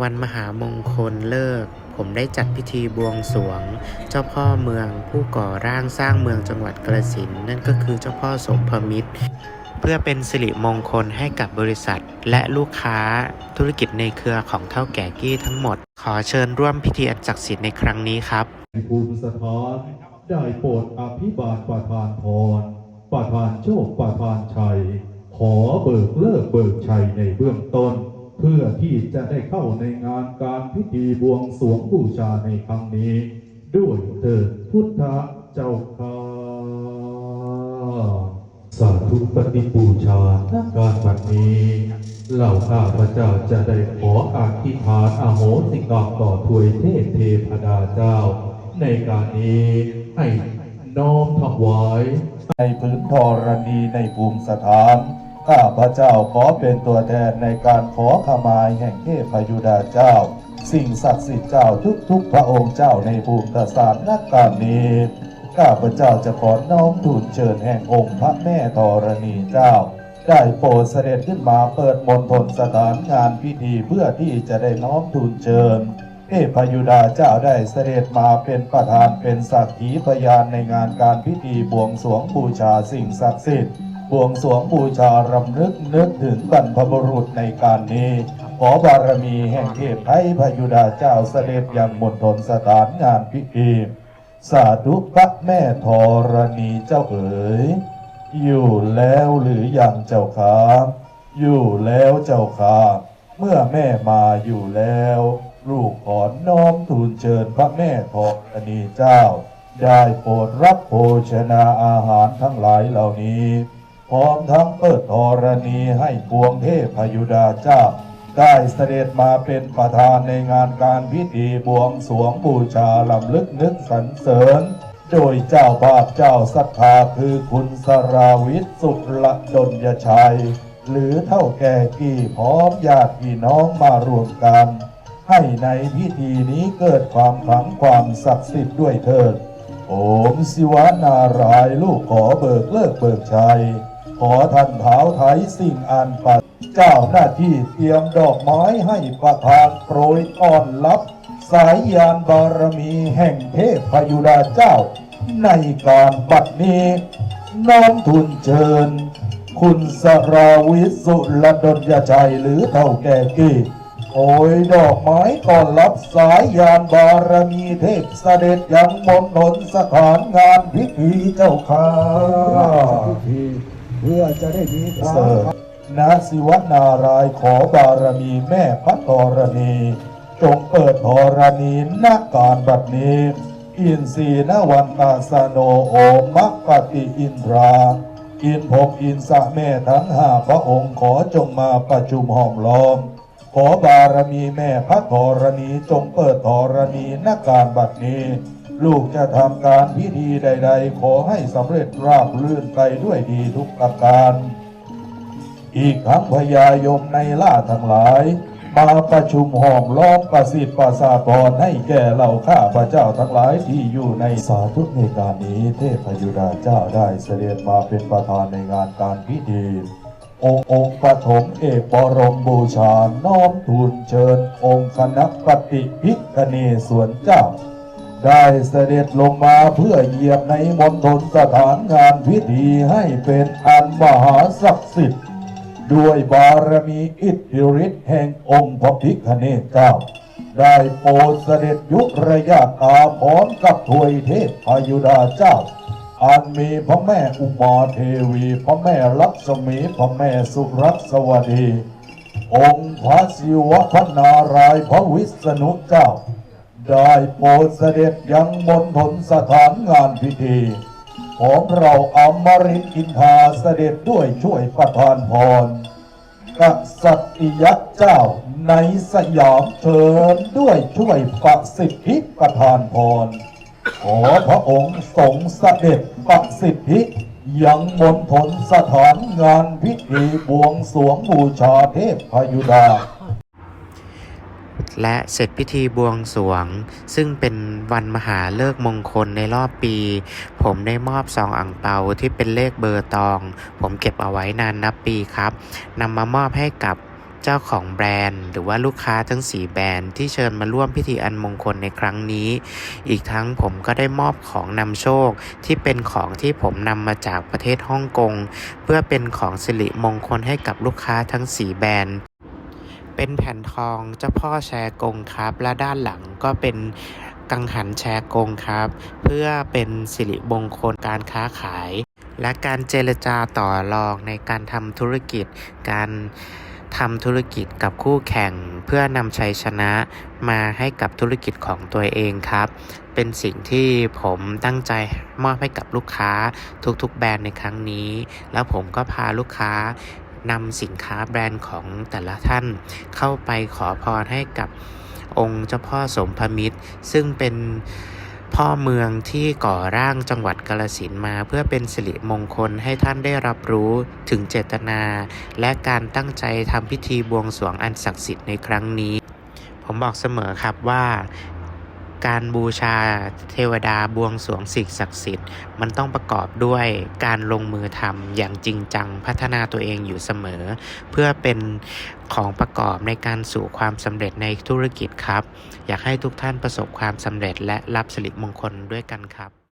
วันมหามงคลเลิก ผมได้จัดพิธีบวงสรวง เจ้าพ่อเมืองผู้ก่อร่างสร้างเมืองจังหวัดกระสินนั่นก็คือเจ้าพ่อสมพมิตร เพื่อเป็นสิริมงคลให้กับบริษัท และลูกค้าธุรกิจในเครือของเท่าแก่กี้ทั้งหมด ขอเชิญร่วมพิธีอันศักดิ์สิทธิ์ในครั้งนี้ครับภูมิสถานได้โปรดอภิบาลประทานพรประทานโชคประทานชัย ขอเบิกเลิกเบิกชัยในเบื้องต้น เพื่อที่จะได้เข้าในงานการพิธีบวงสรวงบูชาในครั้งนี้ ด้วยเถิดพุทธเจ้าข้าสาธุปฏิบูชาณการบัดนี้เหล่าข้าพระเจ้าจะได้ขออธิฐานอโหสิกรรมต่อถวยเทพเทพดาเจ้า ในการนี้ให้น้อมถวายในพื้นธรณีในภูมิสถาน ข้าพระเจ้าขอเป็นตัวแทนในการขอขมาแห่งเทพยุดาเจ้า สิ่งศักดิ์สิทธิ์เจ้าทุกๆพระองค์เจ้าในภูมิสถานนักการนี้ข้าพระเจ้าจะขอน้อมทูลเชิญแห่งองค์พระแม่ธรณีเจ้า ได้โปรดเสด็จขึ้นมาเปิดมณฑลสถานงานพิธีเพื่อที่จะได้น้อมทูลเชิญเทพยุดาเจ้าได้เสด็จมาเป็นประธานเป็นสักขีพยานในงานการพิธีบวงสรวงบูชาสิ่งศักดิ์สิทธิ์ บวงสรวงบูชารำลึกนึกถึงบรรพบุรุษในการนี้ ขอบารมีแห่งเทพไทยพยุดาเจ้าเสด็จยังมณฑลสถานงานพิธีสาธุพระแม่ธรณีเจ้าเอ๋ยอยู่แล้วหรือยังเจ้าค่ะอยู่แล้วเจ้าค่ะเมื่อแม่มาอยู่แล้ว ลูกขอน้อมทูลเชิญพระแม่ธรณีเจ้า ได้โปรดรับโภชนาอาหารทั้งหลายเหล่านี้ พร้อมทั้งเปิดธรณีให้ปวงเทพยุดาเจ้า ได้เสด็จมาเป็นประธานในงานการพิธีบวงสวงบูชาลำลึกนึกสรรเสริญ โดยเจ้าภาพเจ้าศรัทธาคือคุณสราวิทย์สุรดลยชัย หรือเท่าแก่กี่พร้อมญาติพี่น้องมารวมกัน ให้ในพิธีนี้เกิดความขลังความศักดิ์สิทธิ์ด้วยเถิดโอมสิวานารายลูกขอเบิกเลิกเบิกชัย ขอท่านเท้าไทยสิ่งอันปัดเจ้าหน้าที่เตรียมดอกไม้ให้ประธานโปรยต้อนรับ สายยานบารมีแห่งเทพพยุดาเจ้า ในการบัดนี้น้อมทุนเชิญ คุณสราวิสุรดลยชัยหรือเท่าแก่กี้โอยดอกไม้ต้อนรับสายยานบารมีเทพเสด็จยังมณฑลสถานงานพิธีเจ้าค่ะ เพื่อจะได้มีควาเสิมร์นาสิวนารายณ์ขอบารมีแม่พระธรณี จงเปิดธรณีณการบัดนี้ อินทรีนวันตาสโนโอมักปฏิอินทราอินพรหมอินสะแม่ทั้งห้าพระองค์ขอจงมาประชุมห้อมล้อม ขอบารมีแม่พระธรณีจงเปิดธรณีณการบัดนี้ ลูกจะทำการพิธีใด ๆ ขอให้สำเร็จราบรื่นไปด้วยดีทุกประการ อีกทั้งพญายมในล่าทั้งหลาย มาประชุมห้อมล้อมประสิทธิ์ประสาทรให้แก่เหล่าข้าพระเจ้าทั้งหลายที่อยู่ในสาธุในการนี้ เทพยุดาเจ้าได้เสด็จมาเป็นประธานในงานการพิธีองค์องค์ปฐมเอกบรมบูชา น้อมทูลเชิญ องค์คณะปฏิพิกเนศวนเจ้า ได้เสด็จลงมาเพื่อเหยียบในมณฑลสถานงานพิธีให้เป็นอันมหาศักดิ์สิทธิ์ ด้วยบารมีอิทธิฤทธิ์แห่งองค์พระพิฆเนศเจ้า ได้โปรดเสด็จยุระยะตาพร้อมกับถวยเทพพยุดาเจ้า อันมีพระแม่อุมาเทวี พระแม่ลักษมีพระแม่สุรักษวดี องค์พระศิวะพระนารายพระวิษณุเจ้า ได้โปรดเสด็จยังมณฑลสถานงานพิธีของเราอมรินทร์อินทาเสด็จด้วยช่วยประทานพรกษัตริยเจ้าในสยามเชิญด้วยช่วยประสิทธิประทานพรขอพระองค์ทรงเสด็จประสิทธิยังมณฑลสถานงานพิธีบวงสรวงบูชาเทพพยุดา และเสร็จพิธีบวงสวง ซึ่งเป็นวันมหาเลิกมงคลในรอบปี ผมได้มอบซองอ่างเปาที่เป็นเลขเบอร์ตอง ผมเก็บเอาไว้นานนับปีครับนำมามอบให้กับเจ้าของแบรนด์ หรือว่าลูกค้าทั้ง 4 แบรนด์ที่เชิญมาร่วมพิธีอันมงคลในครั้งนี้ อีกทั้งผมก็ได้มอบของนำโชคที่เป็นของที่ผมนำมาจากประเทศฮ่องกง เพื่อเป็นของสิริมงคลให้กับลูกค้าทั้ง 4 แบรนด์ เป็นแผ่นทองเจ้าพ่อแชร์กงครับ และด้านหลังก็เป็นกังหันแชร์กงครับ เพื่อเป็นสิริมงคลการค้าขาย และการเจรจาต่อรองในการทำธุรกิจ การทำธุรกิจกับคู่แข่งเพื่อนำชัยชนะมาให้กับธุรกิจของตัวเองครับ เป็นสิ่งที่ผมตั้งใจมอบให้กับลูกค้าทุกๆ แบรนด์ในครั้งนี้ แล้วผมก็พาลูกค้า นำสินค้าแบรนด์ของแต่ละท่านเข้าไปขอพรให้กับองค์เจ้าพ่อสมพมิตร ซึ่งเป็นพ่อเมืองที่ก่อร่างจังหวัดกาลสินมาเพื่อเป็นสิริมงคลให้ท่านได้รับรู้ถึงเจตนา และการตั้งใจทำพิธีบวงสรวงอันศักดิ์สิทธิ์ในครั้งนี้ ผมบอกเสมอครับว่า การบูชาเทวดาบวงสรวงสิ่งศักดิ์สิทธิ์ มันต้องประกอบด้วยการลงมือทำอย่างจริงจังพัฒนาตัวเองอยู่เสมอ เพื่อเป็นของประกอบในการสู่ความสำเร็จในธุรกิจครับ อยากให้ทุกท่านประสบความสำเร็จและรับสิริมงคลด้วยกันครับ